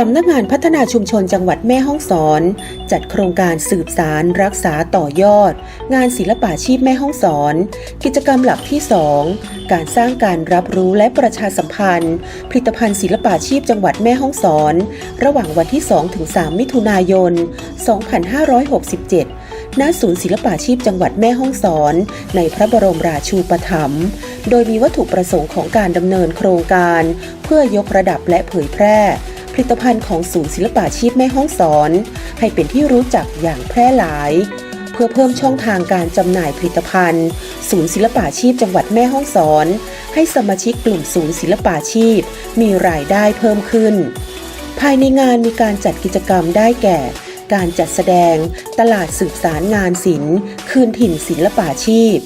สำนักงานพัฒนาชุมชนจังหวัดแม่ฮ่องสอน จัดโครงการสืบสารรักษาต่อยอด งานศิลปาชีพแม่ฮ่องสอน กิจกรรมหลักที่ 2 การสร้างการรับรู้และประชาสัมพันธ์ ผลิตภัณฑ์ศิลปาชีพจังหวัดแม่ฮ่องสอน ระหว่างวันที่ 2-3 มิถุนายน 2567ณศูนย์ศิลปาชีพจังหวัดแม่ฮ่องสอน ในพระบรมราชูปถัมภ์โดยมีวัตถุประสงค์ของการดำเนินโครงการ เพื่อยกระดับและเผยแพร่ ผลิตภัณฑ์ของศูนย์ศิลปาชีพแม่ฮ่องสอน ให้เป็นที่รู้จักอย่างแพร่หลาย เพื่อเพิ่มช่องทางการจำหน่ายผลิตภัณฑ์ ศูนย์ศิลปาชีพจังหวัดแม่ฮ่องสอน ให้สมาชิกกลุ่มศูนย์ศิลปาชีพ มีรายได้เพิ่มขึ้น ภายในงานมีการจัดกิจกรรมได้แก่ การจัดแสดง ตลาดสืบสารงานศิลป์ คืนถิ่นศิลปาชีพ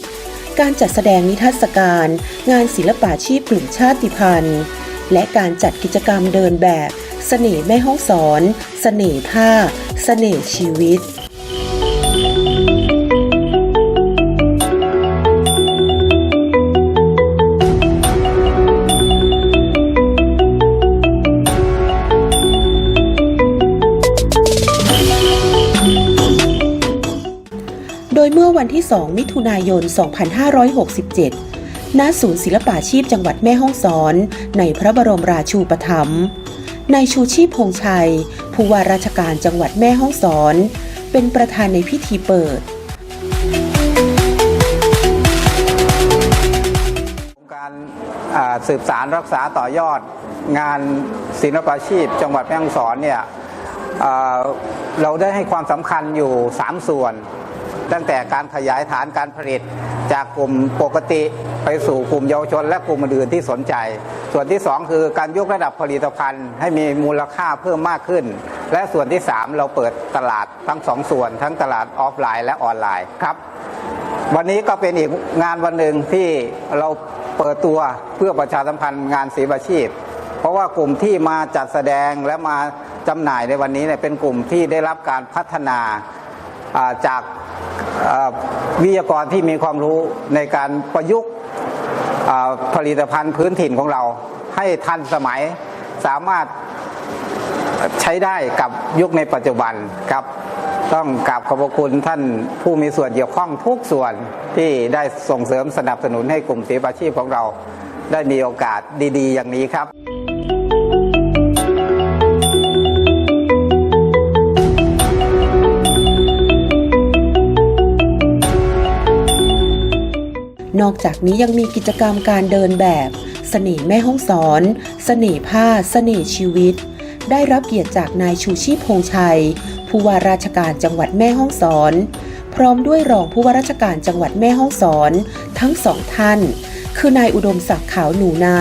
การจัดแสดงนิทรรศการ งานศิลปาชีพกลุ่มชาติพันธุ์และการจัดกิจกรรมเดินแบบ เสน่ห์แม่ห้องสอน เสน่ห์ผ้า เสน่ห์ชีวิตโดยเมื่อวันที่ 2 มิถุนายน 2567 ณ ศูนย์ศิลปาชีพจังหวัดแม่ฮ่องสอน ในพระบรมราชูปถัมภ์ นายชูชีพพงษ์ชัย ผู้ว่าราชการจังหวัดแม่ฮ่องสอน เป็นประธานในพิธีเปิดโครงการสืบสารรักษาต่อยอดงานศิลปาชีพ จังหวัดแม่ฮ่องสอนเนี่ยเราได้ให้ความสำคัญอยู่ 3 ส่วน ตั้งแต่การขยายฐานการผลิตจากกลุ่มปกติ ไปสู่กลุ่มเยาวชนและกลุ่มอื่นที่สนใจ ส่วนที่ 2 คือการยกระดับผลิตภัณฑ์ให้มีมูลค่าเพิ่มมากขึ้น และส่วนที่ 3 เราเปิดตลาดทั้งสองส่วน ทั้งตลาดออฟไลน์และออนไลน์ครับ วันนี้ก็เป็นอีกงานวันหนึ่งที่เราเปิดตัวเพื่อประชาสัมพันธ์งานศิลปาชีพ เพราะว่ากลุ่มที่มาจัดแสดงและมาจำหน่ายในวันนี้เนี่ยเป็นกลุ่มที่ได้รับการพัฒนาจากวิทยากรที่มีความรู้ในการประยุกต์ ผลิตภัณฑ์พื้นถิ่นของเราให้ทันสมัยสามารถใช้ได้กับยุคในปัจจุบันครับ ต้องกราบขอบพระคุณท่านผู้มีส่วนเกี่ยวข้องทุกส่วนที่ได้ส่งเสริมสนับสนุนให้กลุ่มศิลปาชีพของเรา ได้มีโอกาสดี ๆ อย่างนี้ครับ นอกจากนี้ยังมีกิจกรรมการเดินแบบเสน่ห์แม่ห้องสอนเสน่ห์ผ้าเสน่ห์ชีวิต ได้รับเกียรติจากนายชูชีพพงษ์ชัย ผู้ว่าราชการจังหวัดแม่ห้องสอน พร้อมด้วยรองผู้ว่าราชการจังหวัดแม่ห้องสอน ทั้งสองท่าน คือนายอุดมศักดิ์ขาวหนูนา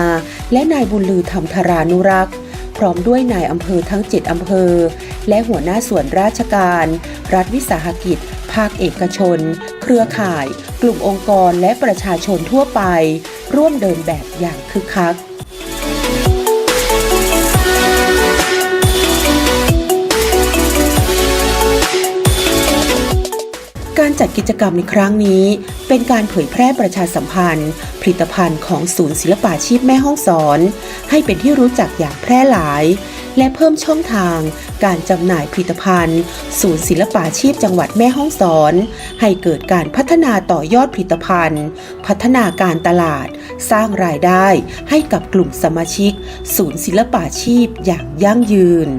และนายบุญลือธรรมธารานุรักษ์พร้อมด้วยนายอำเภอทั้ง 7 อำเภอ และหัวหน้าส่วนราชการ รัฐวิสาหกิจ ภาคเอกชน เครือข่าย กลุ่มองค์กรและประชาชนทั่วไป ร่วมเดินแบบอย่างคึกคัก การจัดกิจกรรมในครั้งนี้ เป็นการเผยแพร่ประชาสัมพันธ์ ผลิตภัณฑ์ของศูนย์ศิลปาชีพแม่ห้องสอน ให้เป็นที่รู้จักอย่างแพร่หลาย และเพิ่มช่องทาง การจำหน่ายผลิตภัณฑ์ ศูนย์ศิลปาชีพจังหวัดแม่ห้องสอน ให้เกิดการพัฒนาต่อยอดผลิตภัณฑ์ พัฒนาการตลาด สร้างรายได้ให้กับกลุ่มสมาชิก ศูนย์ศิลปาชีพอย่างยั่งยืน